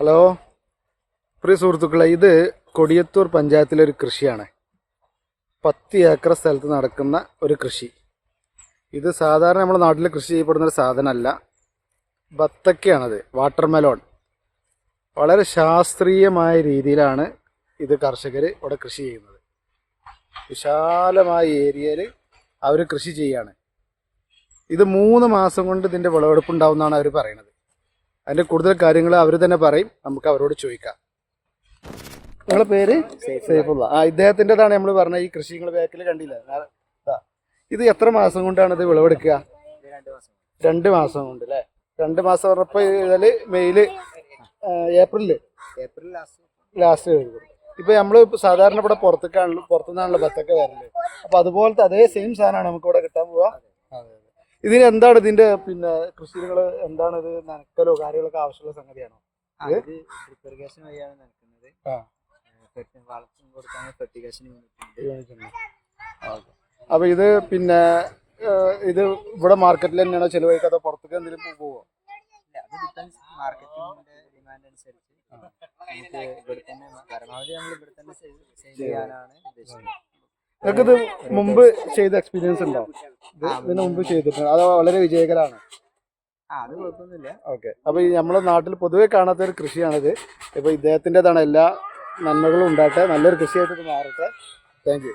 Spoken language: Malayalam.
ഹലോ. പ്രിയ സുഹൃത്തുക്കളെ ഇത് കൊടിയത്തൂർ പഞ്ചായത്തിലെ ഒരു കൃഷിയാണ്. പത്ത് ഏക്കർ സ്ഥലത്ത് നടക്കുന്ന ഒരു കൃഷി. ഇത് സാധാരണ നമ്മുടെ നാട്ടിൽ കൃഷി ചെയ്യപ്പെടുന്ന ഒരു സാധനമല്ല. ബത്തക്കയാണത് വാട്ടർ മെലോൺ വളരെ ശാസ്ത്രീയമായ രീതിയിലാണ് ഇത് കർഷകർ ഇവിടെ കൃഷി ചെയ്യുന്നത്. വിശാലമായ ഏരിയയിൽ അവർ കൃഷി ചെയ്യാണ്. ഇത് മൂന്ന് മാസം കൊണ്ട് ഇതിന്റെ വിളവെടുപ്പ് ഉണ്ടാവുമെന്നാണ് അവർ പറയുന്നത് അതിന്റെ കൂടുതൽ കാര്യങ്ങൾ അവർ തന്നെ പറയും. നമുക്ക് അവരോട് ചോദിക്കാം. നിങ്ങളെ പേര്? സൈഫുള്ള. ആ ഇദ്ദേഹത്തിന്റെതാണ് നമ്മൾ പറഞ്ഞ ഈ കൃഷി നിങ്ങൾ ബാക്കിൽ കണ്ടില്ല. ഇത്. എത്ര മാസം കൊണ്ടാണ് ഇത് വിളവെടുക്കുക? രണ്ട് മാസം കൊണ്ട് അല്ലേ? രണ്ട് മാസം പറഞ്ഞപ്പോൾ ഇതിൽ മെയ്ല് ഏപ്രിലിൽ? April last. ലാസ്റ്റ് കഴിഞ്ഞു ഇപ്പൊ നമ്മൾ സാധാരണ ഇവിടെ പുറത്തേക്കാണല്ലോ പുറത്തുനിന്നാണല്ലോ ബത്തൊക്കെ വരൽ. അപ്പൊ അതുപോലത്തെ അതേ സെയിം സാധനമാണ് നമുക്ക് ഇവിടെ കിട്ടാൻ പോവാ. ഇതിന് എന്താണ് ഇതിന്റെ പിന്നെ കൃഷികൾ എന്താണ് ഇത് നനക്കലോ കാര്യങ്ങളൊക്കെ ആവശ്യമുള്ള സംഗതിയാണോ? ഇത്? ഡ്രിപ്പ് ഇറിഗേഷൻ വഴിയാണ് നടക്കുന്നത് ആ. വളർത്തും കൊടുക്കാൻ ഫെർട്ടിഗേഷൻ യൂണിറ്റ് ഉണ്ട്. അപ്പൊ ഇത് പിന്നെ ഇത് ഇവിടെ മാർക്കറ്റിൽ തന്നെയാണോ ചെലവഴിക്കാതെ പുറത്തേക്ക് എന്തെങ്കിലും പോവോ? അത് ഡിപ്പെൻസ് മാർക്കറ്റിന്റെ ഡിമാൻഡ് അനുസരിച്ച്. നമുക്ക് ഇവിടെ തന്നെ പരമാവധി നമ്മൾ ഇവിടെ തന്നെ സെയിൽ ചെയ്യാനാണ് ഉദ്ദേശിക്കുന്നത്. നിങ്ങൾക്ക് ഇത് മുമ്പ് ചെയ്ത എക്സ്പീരിയൻസ് ഉണ്ടോ? ഇതിന് മുമ്പ് ചെയ്തിട്ടുണ്ട്. അത് വളരെ വിജയകരമാണ് ആ അത് കുഴപ്പമൊന്നുമില്ല. ഓക്കെ. അപ്പൊ ഈ നമ്മുടെ നാട്ടിൽ പൊതുവെ കാണാത്ത ഒരു കൃഷിയാണിത്. ഇപ്പൊ ഇദ്ദേഹത്തിന്റെതാണ് എല്ലാ നന്മകളും ഉണ്ടാകട്ടെ. നല്ലൊരു കൃഷിയായിട്ട് ഇത് മാറട്ടെ. Thank you.